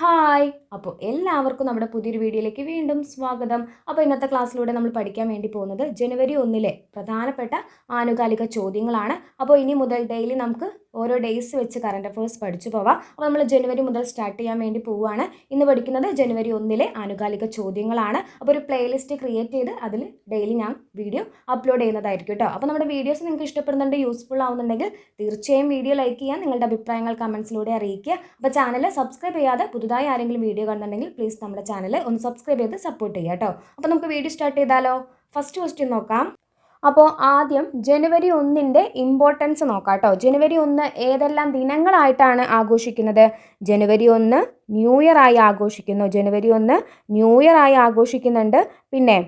ha hi അപ്പോൾ എല്ലാവർക്കും നമ്മുടെ പുതിയൊരു വീഡിയോയിലേക്ക് വീണ്ടും സ്വാഗതം. അപ്പോൾ ഇന്നത്തെ ക്ലാസ്സിലൂടെ നമ്മൾ പഠിക്കാൻ വേണ്ടി പോകുന്നത് ജനുവരി ഒന്നിലെ പ്രധാനപ്പെട്ട ആനുകാലിക ചോദ്യങ്ങളാണ്. അപ്പോൾ ഇനി മുതൽ ഡെയിലി നമുക്ക് ഓരോ ഡേയ്സ് വെച്ച് കറണ്ട് അഫയേഴ്സ് പഠിച്ചു പോവാം. അപ്പോൾ നമ്മൾ ജനുവരി മുതൽ സ്റ്റാർട്ട് ചെയ്യാൻ വേണ്ടി പോവുകയാണ്. ഇന്ന് പഠിക്കുന്നത് ജനുവരി ഒന്നിലെ ആനുകാലിക ചോദ്യങ്ങളാണ്. അപ്പോൾ ഒരു പ്ലേലിസ്റ്റ് ക്രിയേറ്റ് ചെയ്ത് അതിൽ ഡെയിലി ഞാൻ വീഡിയോ അപ്ലോഡ് ചെയ്യുന്നതായിരിക്കും കേട്ടോ. അപ്പോൾ നമ്മുടെ വീഡിയോസ് നിങ്ങൾക്ക് ഇഷ്ടപ്പെടുന്നുണ്ട് യൂസ്ഫുൾ ആവുന്നുണ്ടെങ്കിൽ തീർച്ചയായും വീഡിയോ ലൈക്ക് ചെയ്യാം നിങ്ങളുടെ അഭിപ്രായങ്ങൾ കമൻസിലൂടെ അറിയിക്കുക. അപ്പോൾ ചാനൽ സബ്സ്ക്രൈബ് ചെയ്യാതെ പുതുതായി ആരെങ്കിലും വീഡിയോ കാണുന്നുണ്ടെങ്കിൽ പ്ലീസ് നമ്മുടെ ചാനൽ ഒന്ന് സബ്സ്ക്രൈബ് ചെയ്ത് സപ്പോർട്ട് ചെയ്യുക കേട്ടോ അപ്പോൾ നമുക്ക് വീഡിയോ സ്റ്റാർട്ട് ചെയ്താലോ? ഫസ്റ്റ് ക്വസ്റ്റ്യൻ നോക്കാം. അപ്പോൾ ആദ്യം ജനുവരി ഒന്നിന്റെ ഇമ്പോർട്ടൻസ് നോക്കാം കേട്ടോ ജനുവരി ഒന്ന് ഏതെല്ലാം ദിനങ്ങളായിട്ടാണ് ആഘോഷിക്കുന്നത്? ജനുവരി ഒന്ന് ന്യൂ ഇയർ ആയി ആഘോഷിക്കുന്നു. ജനുവരി ഒന്ന് ന്യൂ ഇയർ ആയി ആഘോഷിക്കുന്നുണ്ട്. പിന്നെ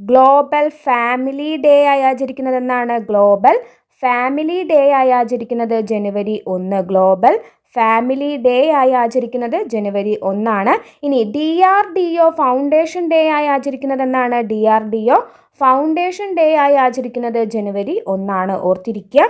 ഗ്ലോബൽ ഫാമിലി ഡേ ആയി ആചരിക്കുന്നത് എന്നാണ് ഗ്ലോബൽ ഫാമിലി ഡേ ആയി ആചരിക്കുന്നത് ജനുവരി ഒന്ന്. ഗ്ലോബൽ ഫാമിലി ഡേ ആയി ആചരിക്കുന്നത് ജനുവരി ഒന്നാണ്. ഇനി D R D O foundation day ആയി ആചരിക്കുന്നത് എന്നാണ്. D R D O foundation day ആയി ആചരിക്കുന്നത് ജനുവരി ഒന്നാണ്. ഓർത്തിരിക്കുക.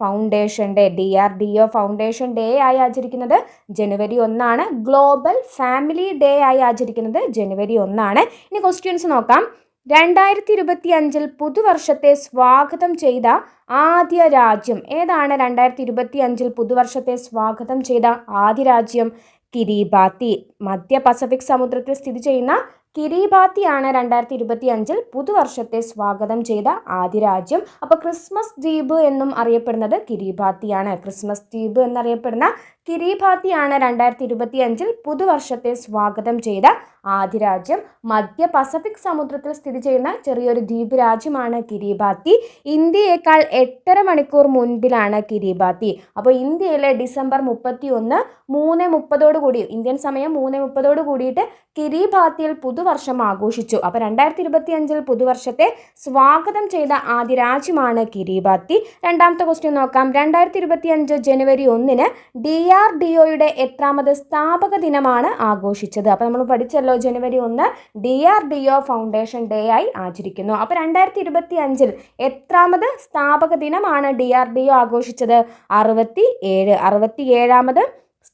Foundation day D R D O foundation day ആയി ആചരിക്കുന്നത് ജനുവരി ഒന്നാണ്. ഗ്ലോബൽ ഫാമിലി ഡേ ആയി ആചരിക്കുന്നത് ജനുവരി ഒന്നാണ്. ഇനി ക്വസ്റ്റ്യൻസ് നോക്കാം. രണ്ടായിരത്തി ഇരുപത്തി അഞ്ചിൽ പുതുവർഷത്തെ സ്വാഗതം ചെയ്ത ആദ്യ രാജ്യം. ഏതാണ് രണ്ടായിരത്തി ഇരുപത്തി അഞ്ചിൽ പുതുവർഷത്തെ സ്വാഗതം ചെയ്ത ആദ്യ രാജ്യം? കിരീബാത്തി. മധ്യ പസഫിക് സമുദ്രത്തിൽ സ്ഥിതി ചെയ്യുന്ന കിരീബാത്തിയാണ് രണ്ടായിരത്തി ഇരുപത്തി അഞ്ചിൽ പുതുവർഷത്തെ സ്വാഗതം ചെയ്ത ആദ്യ രാജ്യം. അപ്പോൾ ക്രിസ്മസ് ദ്വീപ് എന്നും അറിയപ്പെടുന്നത് കിരീബാത്തിയാണ് ക്രിസ്മസ് ദ്വീപ് എന്നറിയപ്പെടുന്ന കിരീബാത്തിയാണ് രണ്ടായിരത്തി ഇരുപത്തി അഞ്ചിൽ പുതുവർഷത്തെ സ്വാഗതം ചെയ്ത ആദ്യ രാജ്യം. മധ്യ പസഫിക് സമുദ്രത്തിൽ സ്ഥിതി ചെയ്യുന്ന ചെറിയൊരു ദ്വീപ് രാജ്യമാണ് കിരീബാത്തി ഇന്ത്യയേക്കാൾ എട്ടര മണിക്കൂർ മുൻപിലാണ് കിരീബാത്തി അപ്പോൾ ഇന്ത്യയിലെ ഡിസംബർ മുപ്പത്തി ഒന്ന് മൂന്ന് മുപ്പതോട് കൂടി ഇന്ത്യൻ സമയം മൂന്ന് മുപ്പതോട് കൂടിയിട്ട് കിരീബാത്തിയിൽ പുതുവർഷം ആഘോഷിച്ചു. അപ്പോൾ രണ്ടായിരത്തി ഇരുപത്തി അഞ്ചിൽ പുതുവർഷത്തെ സ്വാഗതം ചെയ്ത ആദ്യ രാജ്യമാണ് കിരീബാത്തി രണ്ടാമത്തെ ക്വസ്റ്റ്യൻ നോക്കാം. രണ്ടായിരത്തി ഇരുപത്തി അഞ്ച് ജനുവരി ഒന്നിന് ഡി ആർ ഡി ഒയുടെ എത്രാമത് സ്ഥാപക ദിനമാണ് ആഘോഷിച്ചത്. അപ്പോൾ നമ്മൾ പഠിച്ചല്ലോ ജനുവരി ഒന്ന് D R D O foundation day ആയി ആചരിക്കുന്നു. അപ്പോൾ രണ്ടായിരത്തി ഇരുപത്തി അഞ്ചിൽ എത്രാമത് സ്ഥാപക ദിനമാണ് ഡി ആർ ഡി ഒ ആഘോഷിച്ചത്? അറുപത്തി ഏഴ് അറുപത്തി ഏഴാമത്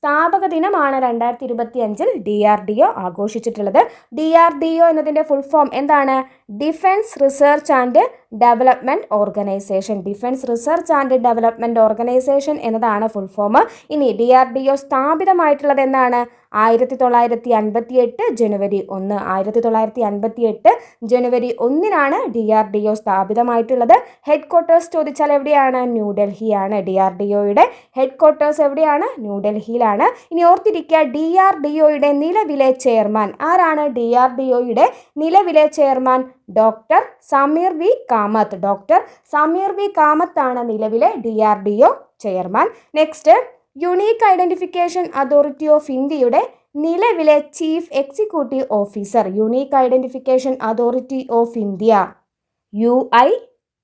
സ്ഥാപക ദിനമാണ് രണ്ടായിരത്തി ഇരുപത്തി അഞ്ചിൽ ഡി ആർ ഡി ഒ ആഘോഷിച്ചിട്ടുള്ളത്. ഡി ആർ ഡി ഒ എന്നതിന്റെ ഫുൾ ഫോം എന്താണ്? Defence research and development organisation defence research and development organisation എന്നതാണ് ഫുൾ ഫോം ഇനി ഡി ആർ ഡി ഒ സ്ഥാപിതമായിട്ടുള്ളത് എന്താണ്? ആയിരത്തി തൊള്ളായിരത്തി അൻപത്തി എട്ട് ജനുവരി ഒന്ന്. ആയിരത്തി തൊള്ളായിരത്തി അൻപത്തി എട്ട് ജനുവരി ഒന്നിനാണ് ഡി ആർ ഡി ഒ സ്ഥാപിതമായിട്ടുള്ളത്. ഹെഡ് ക്വാർട്ടേഴ്സ് ചോദിച്ചാൽ എവിടെയാണ്? ന്യൂഡൽഹിയാണ്. ഡി ആർ ഡി ഒയുടെ ഹെഡ് ക്വാർട്ടേഴ്സ് എവിടെയാണ്? ന്യൂഡൽഹിയിലാണ്. ഇനി ഓർത്തിരിക്കുക ഡി ആർ ഡി ഒയുടെ നിലവിലെ ചെയർമാൻ ആരാണ്? ഡി ആർ ഡി ഒയുടെ നിലവിലെ chairman doctor Sameer V. Kamath. Doctor Sameer V. കാമത്താണ് നിലവിലെ D R D O chairman. Next unique identification authority of ഇന്ത്യയുടെ നിലവിലെ chief executive officer unique identification authority of India. U I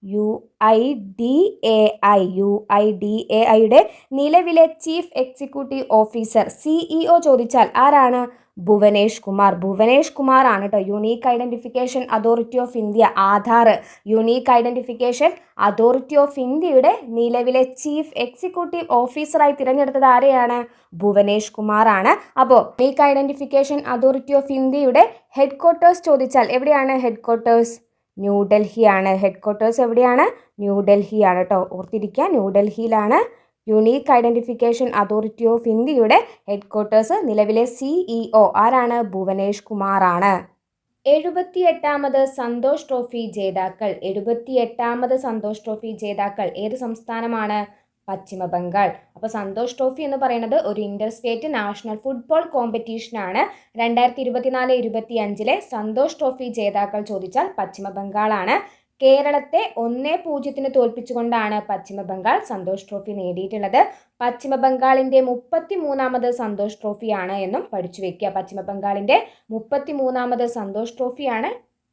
U I D A I U I D A ഐയുടെ നിലവിലെ chief executive officer CEO ചോദിച്ചാൽ ആരാണ്? ഭുവനേഷ് കുമാർ. ഭുവനേഷ് കുമാർ ആണ് കേട്ടോ unique identification authority of India Aadhaar. Unique identification authority of ഇന്ത്യയുടെ നിലവിലെ chief executive ഓഫീസറായി തിരഞ്ഞെടുത്തത് ആരെയാണ്? ഭുവനേഷ് കുമാർ ആണ് അപ്പോൾ യുണീക്ക് ഐഡന്റിഫിക്കേഷൻ അതോറിറ്റി ഓഫ് ഇന്ത്യയുടെ ഹെഡ് ക്വാർട്ടേഴ്സ് ചോദിച്ചാൽ എവിടെയാണ് ഹെഡ് ക്വാർട്ടേഴ്സ് ന്യൂഡൽഹിയാണ് ഹെഡ് ക്വാർട്ടേഴ്സ് എവിടെയാണ് ന്യൂഡൽഹിയാണ് കേട്ടോ ഓർത്തിരിക്കുക ന്യൂഡൽഹിയിലാണ് യുണീക്ക് ഐഡന്റിഫിക്കേഷൻ അതോറിറ്റി ഓഫ് ഇന്ത്യയുടെ ഹെഡ്ക്വാർട്ടേഴ്സ് നിലവിലെ സിഇഒ ആരാണ്? ഭുവനേഷ് കുമാറാണ്. എഴുപത്തി എട്ടാമത് സന്തോഷ് ട്രോഫി ജേതാക്കൾ. എഴുപത്തി എട്ടാമത് സന്തോഷ് ട്രോഫി ജേതാക്കൾ ഏത് സംസ്ഥാനമാണ്? പശ്ചിമ ബംഗാൾ അപ്പോൾ സന്തോഷ് ട്രോഫി എന്ന് പറയുന്നത് ഒരു ഇന്റർ സ്റ്റേറ്റ് നാഷണൽ ഫുട്ബോൾ കോമ്പറ്റീഷനാണ് രണ്ടായിരത്തി ഇരുപത്തിനാല് ഇരുപത്തി അഞ്ചിലെ സന്തോഷ് ട്രോഫി ജേതാക്കൾ ചോദിച്ചാൽ പശ്ചിമ ബംഗാളാണ് കേരളത്തെ ഒന്നേ പൂജ്യത്തിന് തോൽപ്പിച്ചുകൊണ്ടാണ് പശ്ചിമബംഗാൾ സന്തോഷ് ട്രോഫി നേടിയിട്ടുള്ളത്. പശ്ചിമബംഗാളിന്റെ മുപ്പത്തി മൂന്നാമത് സന്തോഷ് ട്രോഫിയാണ് എന്നും പഠിച്ചു വെക്കുക. പശ്ചിമബംഗാളിന്റെ മുപ്പത്തി മൂന്നാമത് സന്തോഷ് ട്രോഫിയാണ്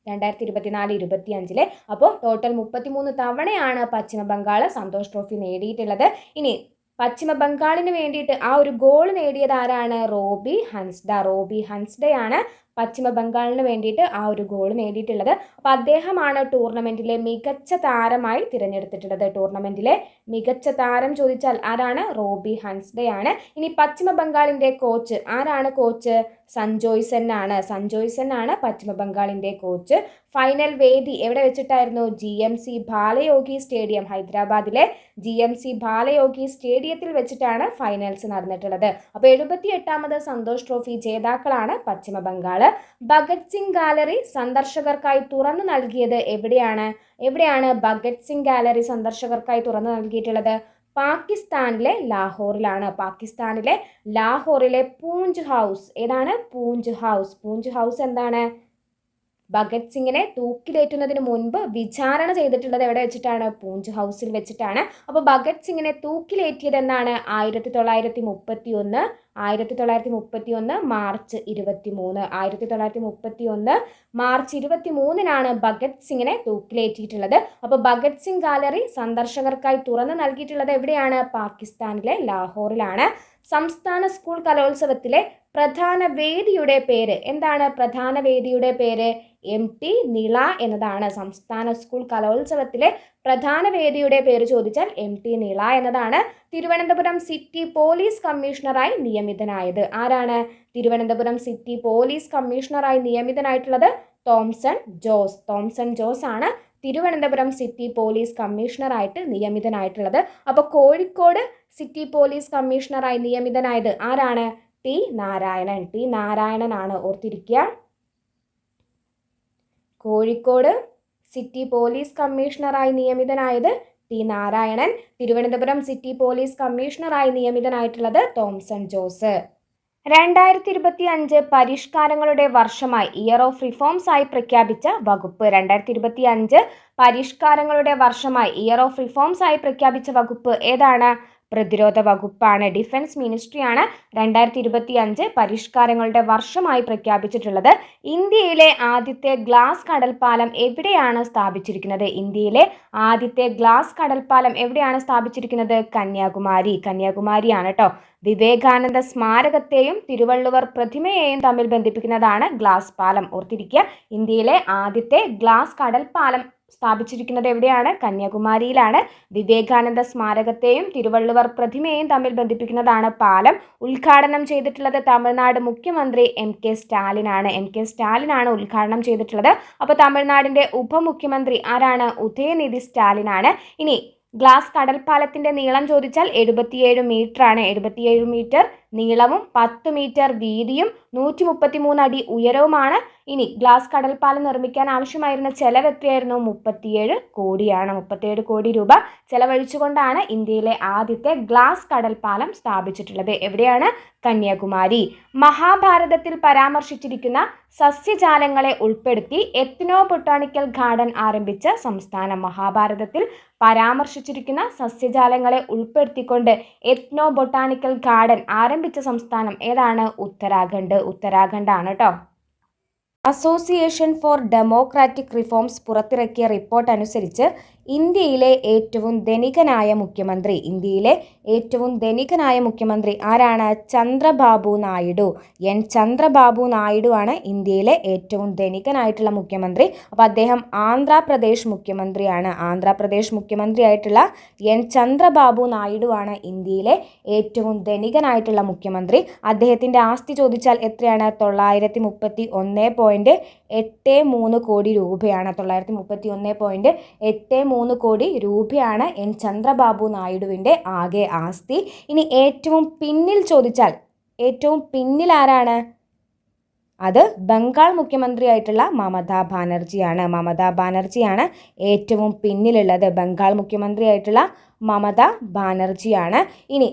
രണ്ടായിരത്തി ഇരുപത്തിനാല് ഇരുപത്തി അഞ്ചിലെ അപ്പോൾ ടോട്ടൽ മുപ്പത്തിമൂന്ന് തവണയാണ് പശ്ചിമബംഗാൾ സന്തോഷ് ട്രോഫി നേടിയിട്ടുള്ളത്. ഇനി പശ്ചിമ ബംഗാളിന് വേണ്ടിയിട്ട് ആ ഒരു ഗോൾ നേടിയത് ആരാണ്? റോബി ഹൻസ്ഡ. റോബി ഹൻസ്ഡയാണ് പശ്ചിമ ബംഗാളിന് വേണ്ടിയിട്ട് ആ ഒരു ഗോൾ നേടിയിട്ടുള്ളത്. അപ്പോൾ അദ്ദേഹമാണ് ടൂർണമെന്റിലെ മികച്ച താരമായി തിരഞ്ഞെടുത്തിട്ടുള്ളത്. ടൂർണമെന്റിലെ മികച്ച താരം ചോദിച്ചാൽ ആരാണ്? റോബി ഹൻസ്ഡേ ആണ് ഇനി പശ്ചിമ ബംഗാളിന്റെ കോച്ച് ആരാണ് കോച്ച് സഞ്ജോയ്സൻ ആണ്. സഞ്ജോയ്സൻ ആണ് പശ്ചിമ ബംഗാളിന്റെ കോച്ച് ഫൈനൽ വേദി എവിടെ വെച്ചിട്ടായിരുന്നു? G M C Balayogi stadium ഹൈദരാബാദിലെ ജി എം സി ബാലയോഗി സ്റ്റേഡിയത്തിൽ വെച്ചിട്ടാണ് ഫൈനൽസ് നടന്നിട്ടുള്ളത്. അപ്പോൾ എഴുപത്തി എട്ടാമത് സന്തോഷ് ട്രോഫി ജേതാക്കളാണ് പശ്ചിമ ബംഗാൾ. ഭഗത് സിംഗ് ഗാലറി സന്ദർശകർക്കായി തുറന്നു നൽകിയത് എവിടെയാണ്? എവിടെയാണ് ഭഗത് സിംഗ് ഗാലറി സന്ദർശകർക്കായി തുറന്നു നൽകിയിട്ടുള്ളത്? പാകിസ്ഥാനിലെ ലാഹോറിലാണ്. പാകിസ്ഥാനിലെ ലാഹോറിലെ പൂഞ്ച് ഹൗസ്. ഏതാണ്? പൂഞ്ച് ഹൗസ്. പൂഞ്ച് ഹൗസ് എന്താണ്? ഭഗത് സിംഗിനെ തൂക്കിലേറ്റുന്നതിന് മുൻപ് വിചാരണ ചെയ്തിട്ടുള്ളത് എവിടെ വെച്ചിട്ടാണ്? പൂഞ്ച് ഹൗസിൽ വെച്ചിട്ടാണ്. അപ്പോൾ ഭഗത് സിംഗിനെ തൂക്കിലേറ്റിയതെന്നാണ് ആയിരത്തി തൊള്ളായിരത്തി മുപ്പത്തി ഒന്ന് ആയിരത്തി തൊള്ളായിരത്തി മുപ്പത്തി ഒന്ന് മാർച്ച് ഇരുപത്തി മൂന്ന് ആയിരത്തി തൊള്ളായിരത്തി മുപ്പത്തി ഒന്ന് മാർച്ച് ഇരുപത്തി മൂന്നിനാണ് ഭഗത് സിംഗിനെ തൂക്കിലേറ്റിയിട്ടുള്ളത്. അപ്പോൾ ഭഗത് സിംഗ് ഗാലറി സന്ദർശകർക്കായി തുറന്നു നൽകിയിട്ടുള്ളത് എവിടെയാണ്? പാകിസ്ഥാനിലെ ലാഹോറിലാണ്. സംസ്ഥാന സ്കൂൾ കലോത്സവത്തിലെ പ്രധാന വേദിയുടെ പേര്. എന്താണ് പ്രധാന വേദിയുടെ പേര്? എം ടി നിള എന്നതാണ്. സംസ്ഥാന സ്കൂൾ കലോത്സവത്തിലെ പ്രധാന വേദിയുടെ പേര് ചോദിച്ചാൽ എം ടി നിള എന്നതാണ്. തിരുവനന്തപുരം സിറ്റി പോലീസ് കമ്മീഷണറായി നിയമിതനായത് ആരാണ്? തിരുവനന്തപുരം സിറ്റി പോലീസ് കമ്മീഷണറായി നിയമിതനായിട്ടുള്ളത് തോംസൺ ജോസ്. തോംസൺ ജോസ് ആണ് തിരുവനന്തപുരം സിറ്റി പോലീസ് കമ്മീഷണറായിട്ട് നിയമിതനായിട്ടുള്ളത്. അപ്പോൾ കോഴിക്കോട് സിറ്റി പോലീസ് കമ്മീഷണറായി നിയമിതനായത് ആരാണ്? ടി നാരായണൻ. ടി നാരായണനാണ് ഓർത്തിരിക്കുക കോഴിക്കോട് സിറ്റി പോലീസ് കമ്മീഷണറായി നിയമിതനായത് T Narayanan. Thiruvananthapuram city police കമ്മീഷണറായി നിയമിതനായിട്ടുള്ളത് തോംസൺ ജോസ്. രണ്ടായിരത്തി ഇരുപത്തി അഞ്ച് പരിഷ്കാരങ്ങളുടെ വർഷമായി ഇയർ ഓഫ് റിഫോംസ് ആയി പ്രഖ്യാപിച്ച വകുപ്പ്. രണ്ടായിരത്തി ഇരുപത്തി അഞ്ച് പരിഷ്കാരങ്ങളുടെ വർഷമായി ഇയർ ഓഫ് റിഫോംസ് ആയി പ്രഖ്യാപിച്ച വകുപ്പ് ഏതാണ്? പ്രതിരോധ വകുപ്പാണ് ഡിഫൻസ് മിനിസ്ട്രിയാണ് രണ്ടായിരത്തി ഇരുപത്തി അഞ്ച് പരിഷ്കാരങ്ങളുടെ വർഷമായി പ്രഖ്യാപിച്ചിട്ടുള്ളത്. ഇന്ത്യയിലെ ആദ്യത്തെ ഗ്ലാസ് കടൽപ്പാലം എവിടെയാണ് സ്ഥാപിച്ചിരിക്കുന്നത്? ഇന്ത്യയിലെ ആദ്യത്തെ ഗ്ലാസ് കടൽപ്പാലം എവിടെയാണ് സ്ഥാപിച്ചിരിക്കുന്നത്? കന്യാകുമാരി. കന്യാകുമാരിയാണ് കേട്ടോ വിവേകാനന്ദ സ്മാരകത്തെയും തിരുവള്ളുവർ പ്രതിമയെയും തമ്മിൽ ബന്ധിപ്പിക്കുന്നതാണ് ഗ്ലാസ് പാലം. ഓർത്തിരിക്കുക ഇന്ത്യയിലെ ആദ്യത്തെ ഗ്ലാസ് കടൽപ്പാലം സ്ഥാപിച്ചിരിക്കുന്നത് എവിടെയാണ്? കന്യാകുമാരിയിലാണ്. വിവേകാനന്ദ സ്മാരകത്തെയും തിരുവള്ളുവർ പ്രതിമയെയും തമ്മിൽ ബന്ധിപ്പിക്കുന്നതാണ് പാലം. ഉദ്ഘാടനം ചെയ്തിട്ടുള്ളത് തമിഴ്നാട് മുഖ്യമന്ത്രി എം കെ സ്റ്റാലിനാണ്. എം കെ സ്റ്റാലിനാണ് ഉദ്ഘാടനം ചെയ്തിട്ടുള്ളത്. അപ്പോൾ തമിഴ്നാടിന്റെ ഉപമുഖ്യമന്ത്രി ആരാണ്? ഉദയനിധി സ്റ്റാലിനാണ്. ഇനി ഗ്ലാസ് കടൽപ്പാലത്തിന്റെ നീളം ചോദിച്ചാൽ എഴുപത്തിയേഴ് മീറ്റർ ആണ് എഴുപത്തിയേഴ് മീറ്റർ നീളവും പത്ത് മീറ്റർ വീതിയും നൂറ്റി മുപ്പത്തി മൂന്ന് അടി ഉയരവുമാണ്. ഇനി ഗ്ലാസ് കടൽപ്പാലം നിർമ്മിക്കാൻ ആവശ്യമായിരുന്ന ചെലവ് എത്രയായിരുന്നു? മുപ്പത്തിയേഴ് കോടിയാണ്. മുപ്പത്തിയേഴ് കോടി രൂപ ചെലവഴിച്ചുകൊണ്ടാണ് ഇന്ത്യയിലെ ആദ്യത്തെ ഗ്ലാസ് കടൽപ്പാലം സ്ഥാപിച്ചിട്ടുള്ളത്. എവിടെയാണ്? കന്യാകുമാരി. മഹാഭാരതത്തിൽ പരാമർശിച്ചിരിക്കുന്ന സസ്യജാലങ്ങളെ ഉൾപ്പെടുത്തി എത്നോ ബൊട്ടാണിക്കൽ ഗാർഡൻ ആരംഭിച്ച സംസ്ഥാനം. മഹാഭാരതത്തിൽ പരാമർശിച്ചിരിക്കുന്ന സസ്യജാലങ്ങളെ ഉൾപ്പെടുത്തിക്കൊണ്ട് എത്നോ ബൊട്ടാണിക്കൽ ഗാർഡൻ ആരംഭിച്ച. സംസ്ഥാനം ഏതാണ്? ഉത്തരാഖണ്ഡ്. ഉത്തരാഖണ്ഡ് ആണ് കേട്ടോ അസോസിയേഷൻ ഫോർ ഡെമോക്രാറ്റിക് റിഫോംസ് പുറത്തിറക്കിയ റിപ്പോർട്ട് അനുസരിച്ച് ഇന്ത്യയിലെ ഏറ്റവും ധനികനായ മുഖ്യമന്ത്രി. ഇന്ത്യയിലെ ഏറ്റവും ധനികനായ മുഖ്യമന്ത്രി ആരാണ്? ചന്ദ്രബാബു നായിഡു. എൻ. ചന്ദ്രബാബു നായിഡു ആണ് ഇന്ത്യയിലെ ഏറ്റവും ധനികനായിട്ടുള്ള മുഖ്യമന്ത്രി. അപ്പോൾ അദ്ദേഹം ആന്ധ്രാപ്രദേശ് മുഖ്യമന്ത്രിയാണ്. ആന്ധ്രാപ്രദേശ് മുഖ്യമന്ത്രിയായിട്ടുള്ള എൻ. ചന്ദ്രബാബു നായിഡു ആണ് ഇന്ത്യയിലെ ഏറ്റവും ധനികനായിട്ടുള്ള മുഖ്യമന്ത്രി. അദ്ദേഹത്തിന്റെ ആസ്തി ചോദിച്ചാൽ എത്രയാണ്? തൊള്ളായിരത്തി മുപ്പത്തി ഒന്ന് പോയിന്റ് എട്ട് മൂന്ന് കോടി രൂപയാണ്. തൊള്ളായിരത്തി മുപ്പത്തി ഒന്ന് പോയിന്റ് എട്ട് മൂന്ന് കോടി രൂപയാണ് എൻ ചന്ദ്രബാബു നായിഡുവിന്റെ ആകെ ആസ്തി. ഇനി ഏറ്റവും പിന്നിൽ ചോദിച്ചാൽ ഏറ്റവും പിന്നിൽ ആരാണ്? അത് ബംഗാൾ മുഖ്യമന്ത്രിയായിട്ടുള്ള മമതാ ബാനർജിയാണ്. മമതാ ബാനർജിയാണ് ഏറ്റവും പിന്നിലുള്ളത്. ബംഗാൾ മുഖ്യമന്ത്രിയായിട്ടുള്ള മമതാ ബാനർജിയാണ്. ഇനി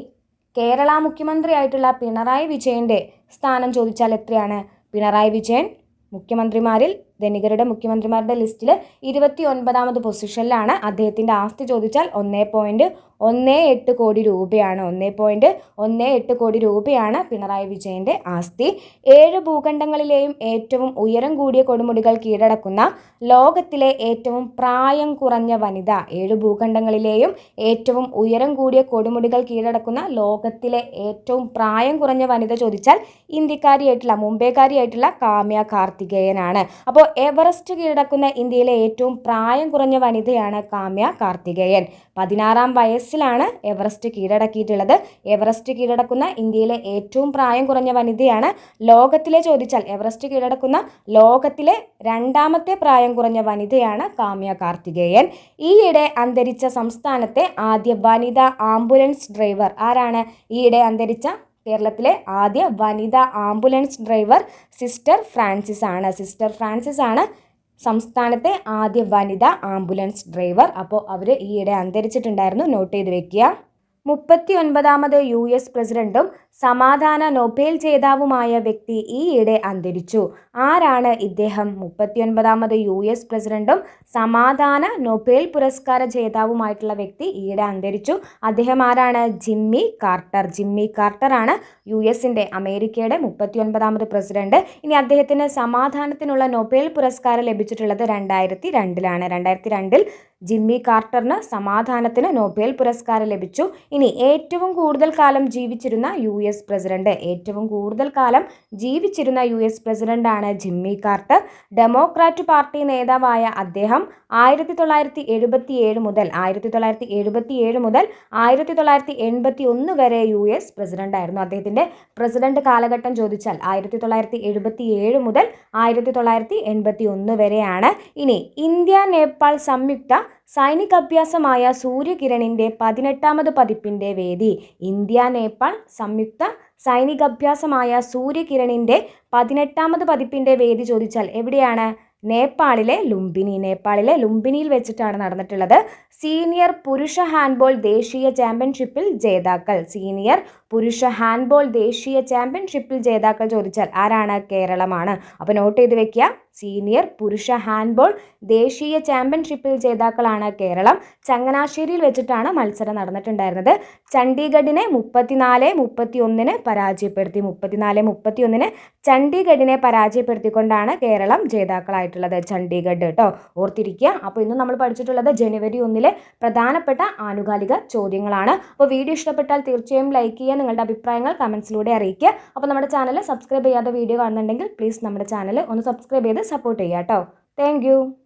കേരള മുഖ്യമന്ത്രിയായിട്ടുള്ള പിണറായി വിജയന്റെ സ്ഥാനം ചോദിച്ചാൽ എത്രയാണ്? പിണറായി വിജയൻ മുഖ്യമന്ത്രിമാരിൽ ധനികരുടെ മുഖ്യമന്ത്രിമാരുടെ ലിസ്റ്റിൽ ഇരുപത്തി ഒൻപതാമത് പൊസിഷനിലാണ് അദ്ദേഹത്തിന്റെ ആസ്തി ചോദിച്ചാൽ ഒന്നേ പോയിന്റ് ഒന്നേ എട്ട് കോടി രൂപയാണ്. ഒന്നേ പോയിന്റ് ഒന്നേ എട്ട് കോടി രൂപയാണ് പിണറായി വിജയന്റെ ആസ്തി. ഏഴ് ഭൂഖണ്ഡങ്ങളിലെയും ഏറ്റവും ഉയരം കൂടിയ കൊടുമുടികൾ കീഴടക്കുന്ന ലോകത്തിലെ ഏറ്റവും പ്രായം കുറഞ്ഞ വനിത ഏഴ് ഭൂഖണ്ഡങ്ങളിലെയും ഏറ്റവും ഉയരം കൂടിയ കൊടുമുടികൾ കീഴടക്കുന്ന ലോകത്തിലെ ഏറ്റവും പ്രായം കുറഞ്ഞ വനിത ചോദിച്ചാൽ ഇന്ത്യക്കാരിയായിട്ടുള്ള മുംബൈക്കാരിയായിട്ടുള്ള കാമ്യ കാർത്തികേയനാണ്. അപ്പോൾ എവറസ്റ്റ് കീഴടക്കുന്ന ഇന്ത്യയിലെ ഏറ്റവും പ്രായം കുറഞ്ഞ വനിതയാണ് കാമ്യ കാർത്തികേയൻ. പതിനാറാം വയസ്സിലാണ് എവറസ്റ്റ് കീഴടക്കിയിട്ടുള്ളത്. എവറസ്റ്റ് കീഴടക്കുന്ന ഇന്ത്യയിലെ ഏറ്റവും പ്രായം കുറഞ്ഞ വനിതയാണ് ലോകത്തിലെ ചോദിച്ചാൽ എവറസ്റ്റ് കീഴടക്കുന്ന ലോകത്തിലെ രണ്ടാമത്തെ പ്രായം കുറഞ്ഞ വനിതയാണ് കാമ്യ കാർത്തികേയൻ. ഈയിടെ അന്തരിച്ച സംസ്ഥാനത്തെ ആദ്യ വനിതാ ആംബുലൻസ് ഡ്രൈവർ ആരാണ്? ഈയിടെ അന്തരിച്ച കേരളത്തിലെ ആദ്യ വനിതാ ആംബുലൻസ് ഡ്രൈവർ സിസ്റ്റർ ഫ്രാൻസിസ് ആണ്. സിസ്റ്റർ ഫ്രാൻസിസ് ആണ് സംസ്ഥാനത്തെ ആദ്യ വനിതാ ആംബുലൻസ് ഡ്രൈവർ. അപ്പോൾ അവർ ഈയിടെ അന്തരിച്ചിട്ടുണ്ടായിരുന്നു. നോട്ട് ചെയ്ത് വെക്കുക മുപ്പത്തി ഒൻപതാമത് യു എസ് പ്രസിഡന്റും സമാധാന നൊബേൽ ജേതാവുമായ വ്യക്തി ഈയിടെ അന്തരിച്ചു. ആരാണ് ഇദ്ദേഹം? മുപ്പത്തിയൊൻപതാമത് യു എസ് പ്രസിഡന്റും സമാധാന നൊബേൽ പുരസ്കാര ജേതാവുമായിട്ടുള്ള വ്യക്തി ഈയിടെ അന്തരിച്ചു. അദ്ദേഹം ആരാണ്? Jimmy Carter. ജിമ്മി കാർട്ടർ ആണ് യു എസിന്റെ അമേരിക്കയുടെ മുപ്പത്തിയൊൻപതാമത് പ്രസിഡന്റ്. ഇനി അദ്ദേഹത്തിന് സമാധാനത്തിനുള്ള നൊബേൽ പുരസ്കാരം ലഭിച്ചിട്ടുള്ളത് രണ്ടായിരത്തി രണ്ടിലാണ് രണ്ടായിരത്തി രണ്ടിൽ ജിമ്മി കാർട്ടറിന് സമാധാനത്തിന് നൊബേൽ പുരസ്കാരം ലഭിച്ചു. ഇനി ഏറ്റവും കൂടുതൽ കാലം ജീവിച്ചിരുന്ന യു എസ് പ്രസിഡന്റ്. ഏറ്റവും കൂടുതൽ കാലം ജീവിച്ചിരുന്ന യു എസ് പ്രസിഡന്റാണ് ജിമ്മി കാർട്ടർ ഡെമോക്രാറ്റ് പാർട്ടി നേതാവായ അദ്ദേഹം ആയിരത്തി തൊള്ളായിരത്തി എഴുപത്തി ഏഴ് മുതൽ ആയിരത്തി തൊള്ളായിരത്തി എഴുപത്തി ഏഴ് മുതൽ ആയിരത്തി തൊള്ളായിരത്തി എൺപത്തി ഒന്ന് വരെ യു എസ് പ്രസിഡന്റായിരുന്നു. അദ്ദേഹത്തിന്റെ പ്രസിഡന്റ് കാലഘട്ടം ചോദിച്ചാൽ ആയിരത്തി തൊള്ളായിരത്തി എഴുപത്തി ഏഴ് മുതൽ ആയിരത്തി തൊള്ളായിരത്തി എൺപത്തി ഒന്ന് വരെയാണ്. ഇനി ഇന്ത്യ നേപ്പാൾ സംയുക്ത സൈനികാഭ്യാസമായ സൂര്യകിരണിന്റെ പതിനെട്ടാമത് പതിപ്പിന്റെ വേദി. ഇന്ത്യ നേപ്പാൾ സംയുക്ത സൈനികാഭ്യാസമായ സൂര്യകിരണിന്റെ പതിനെട്ടാമത് പതിപ്പിന്റെ വേദി ചോദിച്ചാൽ എവിടെയാണ്? നേപ്പാളിലെ ലുംബിനി. നേപ്പാളിലെ ലുംബിനിയിൽ വെച്ചിട്ടാണ് നടന്നിട്ടുള്ളത്. സീനിയർ പുരുഷ ഹാൻഡ്ബോൾ ദേശീയ ചാമ്പ്യൻഷിപ്പിൽ ജേതാക്കൾ. സീനിയർ പുരുഷ ഹാൻഡ്ബോൾ ദേശീയ ചാമ്പ്യൻഷിപ്പിൽ ജേതാക്കൾ ചോദിച്ചാൽ ആരാണ്? കേരളമാണ്. അപ്പോൾ നോട്ട് ചെയ്ത് വെക്കുക. സീനിയർ പുരുഷ ഹാൻഡ്ബോൾ ദേശീയ ചാമ്പ്യൻഷിപ്പിൽ ജേതാക്കളാണ് കേരളം. ചങ്ങനാശ്ശേരിയിൽ വെച്ചിട്ടാണ് മത്സരം നടന്നിട്ടുണ്ടായിരുന്നത്. ചണ്ഡീഗഡിനെ മുപ്പത്തിനാല് മുപ്പത്തി ഒന്നിന് പരാജയപ്പെടുത്തി. മുപ്പത്തിനാല് മുപ്പത്തി ഒന്നിന് ചണ്ഡീഗഡിനെ പരാജയപ്പെടുത്തിക്കൊണ്ടാണ് കേരളം ജേതാക്കളായിട്ടുള്ളത് ചണ്ഡീഗഡ് കേട്ടോ ഓർത്തിരിക്കുക അപ്പോൾ ഇന്ന് നമ്മൾ പഠിച്ചിട്ടുള്ളത് ജനുവരി ഒന്നിലെ പ്രധാനപ്പെട്ട ആനുകാലിക ചോദ്യങ്ങളാണ്. അപ്പോൾ വീഡിയോ ഇഷ്ടപ്പെട്ടാൽ തീർച്ചയായും ലൈക്ക് ചെയ്യുക നിങ്ങളുടെ അഭിപ്രായങ്ങൾ കമൻസിലൂടെ അറിയിക്കുക. അപ്പോൾ നമ്മുടെ ചാനൽ സബ്സ്ക്രൈബ് ചെയ്യാത്ത വീഡിയോ കാണുന്നുണ്ടെങ്കിൽ പ്ലീസ് നമ്മുടെ ചാനൽ ഒന്ന് സബ്സ്ക്രൈബ് ചെയ്ത് സപ്പോർട്ട് ചെയ്യുക കേട്ടോ താങ്ക്